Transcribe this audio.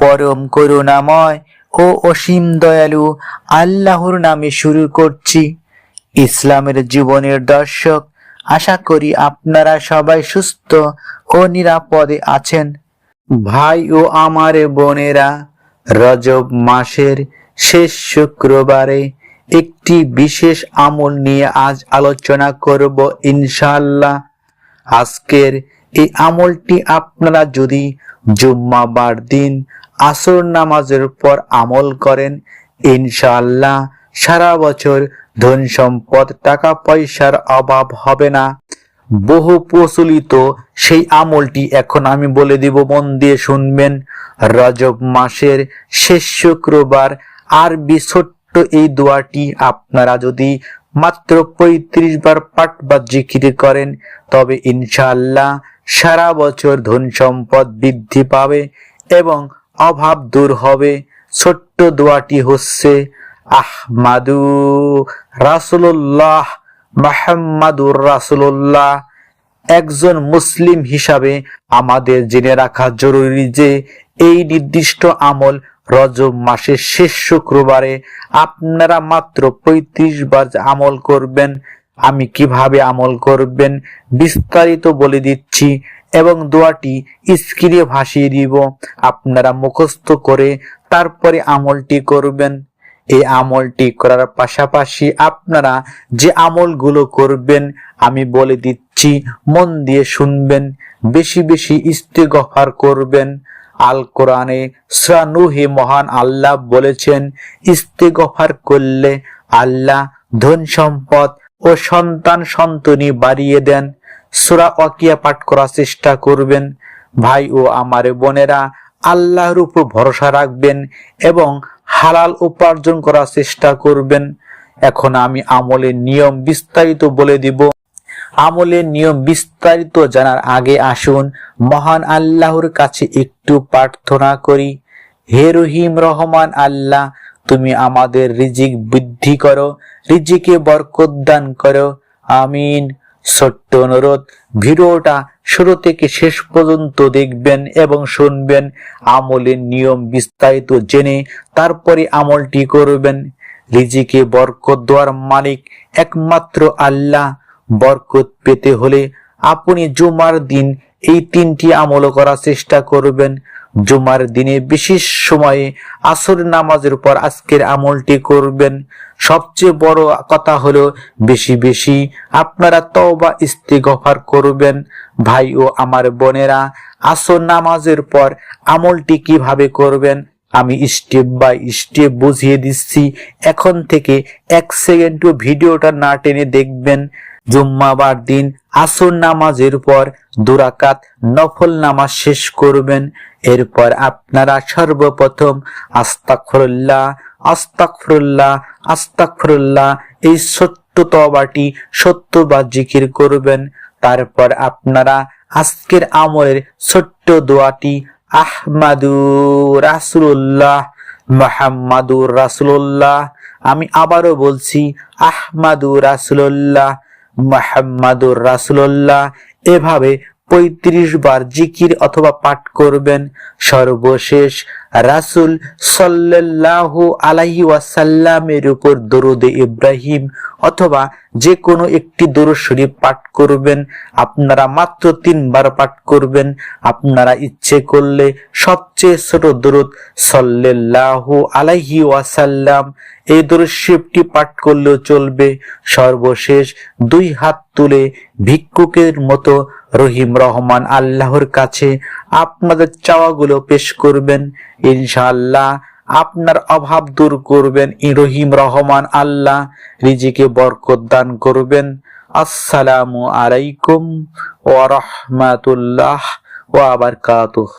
পরম করুণাময় ও অসীম দয়ালু আল্লাহর নামে শুরু করছি। ইসলামের জীবনের দর্শক, আশা করি আপনারা সবাই সুস্থ ও নিরাপদে আছেন। ভাই ও আমার বোনেরা, রজব মাসের শেষ শুক্রবারে একটি বিশেষ আমল নিয়ে আজ আলোচনা করব ইনশাল্লাহ আজকের এই আমলটি আপনারা যদি জুম্মাবার দিন আসর নামাজের পর আমল করেন, ইনশাআল্লাহ সারা বছর ধন সম্পদ, টাকা পয়সার অভাব হবে না। বহু প্রচলিত সেই আমলটি এখন আমি বলে দিব, মন দিয়ে শুনবেন, রজব মাসের শেষ শুক্রবার আরবি ছোট্ট এই দোয়াটি আপনারা যদি মাত্র পঁয়ত্রিশ বার পাঠ বা জিকির করেন, তবে ইনশাআল্লাহ সারা বছর ধন সম্পদ বৃদ্ধি পাবে এবং অভাব দূর হবে। ছোট্ট দোয়াটি হচ্ছে, আহমাদু রাসুল্লাহ মাহাম্মাদুর রাসুল্লাহ একজন মুসলিম হিসাবে আমাদের জেনে রাখা জরুরি যে, এই নির্দিষ্ট আমল রজব মাসের শেষ শুক্রবারে আপনারা মাত্র পঁয়ত্রিশ বার আমল করবেন। আমি কীভাবে আমল করবেন বিস্তারিত বলে দিচ্ছি এবং দোয়াটি স্ক্রিনে ভাসিয়ে দিব। আপনারা মুখস্থ করে তারপরে আমলটি করবেন। এই আমলটি করার পাশাপাশি আপনারা যে আমলগুলো করবেন, আমি বলে দিচ্ছি, মন দিয়ে শুনবেন, বেশি বেশি ইস্তেগফার করবেন। আল কোরআনে শ্রানুহে মহান আল্লাহ বলেছেন, ইস্তেগফার করলে আল্লাহ ধন সম্পদ ও সন্তান সন্তনি বাড়িয়ে দেন। সুরা ওয়াকিয়া পাঠ করার চেষ্টা করবেন। ভাই ও আমার বোনেরা, আল্লাহর উপর ভরসা রাখবেন এবং হালাল উপার্জন করার চেষ্টা করবেন। এখন আমি আমলের নিয়ম বিস্তারিত বলে দিব। আমলের নিয়ম বিস্তারিত জানার আগে আসুন, মহান আল্লাহর কাছে একটু প্রার্থনা করি। হে রহিম রহমান আল্লাহ তুমি আমাদের রিজিক বৃদ্ধি করো, রিজিকে বরকত দান করো। আমিন। ছোট্ট অনুরোধ, ভিডিওটা শুরু থেকে শেষ পর্যন্ত দেখবেন এবং শুনবেন। আমলের নিয়ম বিস্তারিত জেনে তারপরে আমলটি করবেন। রিজিকে বরকত দেওয়ার মালিক একমাত্র আল্লাহ। বরকত পেতে হলে আপনি জুমার দিন এই তিনটি আমল করার চেষ্টা করবেন। জুমার দিনে বিশেষ সময়ে আসর নামাজের পর আজকের আমলটি করবেন। সবচেয়ে বড় কথা হলো, বেশি বেশি আপনারা তওবা ইস্তিগফার করবেন। ভাই ও আমার বোনেরা, আসর নামাজের পর আমলটি কীভাবে করবেন? আমি স্টেপ বাই স্টেপ বুঝিয়ে দিচ্ছি। এখন থেকে এক সেকেন্ড ভিডিওটা না টেনে দেখবেন। জুম্মাবার দিন আসর নামাজের পর দুরাকাত নফল নামাজ শেষ করবেন। এরপর আপনারা সর্বপ্রথম আস্তাকফরুল্লাহ আস্তাকফরুল্লাহ আস্তাকফরুল্লাহ এই সত্য তবাটি সত্যবার জিকির করবেন। তারপর আপনারা আজকের আমলের ছোট্ট দোয়াটি আহমাদু রাসুল্লাহ মোহাম্মাদুর রাসুল্লাহ আমি আবারও বলছি, আহমাদু রাসুল্লাহ মোহাম্মাদুর রাসুল্লাহ এভাবে পঁয়ত্রিশ বার জিকির অথবা পাঠ করবেন। সর্বশেষ রাসুল সাল্লাহ আলাহি ওয়াসাল্লামের উপর দরুদে ইব্রাহিম অথবা যে কোনো একটি দরুদ শরীফ পাঠ করবেন। আপনারা মাত্র তিনবার পাঠ করবেন। আপনারা ইচ্ছে করলে সবচেয়ে ছোট দরুদ সাল্লাহ আলাইহি ওয়াসাল্লাম, এই দরুদ পাঠ করলেও চলবে। সর্বশেষ দুই হাত তুলে ভিক্ষুকের মতো রহিম রহমান আল্লাহর কাছে আপনাদের চাওয়াগুলো পেশ করবেন। ইনশাআল্লাহ আপনার অভাব দূর করবেন। রহিম রহমান আল্লাহ রিজিকে বরকত দান করবেন। আসসালামু আলাইকুম ওয়া রাহমাতুল্লাহ ওয়া বারাকাতুহু।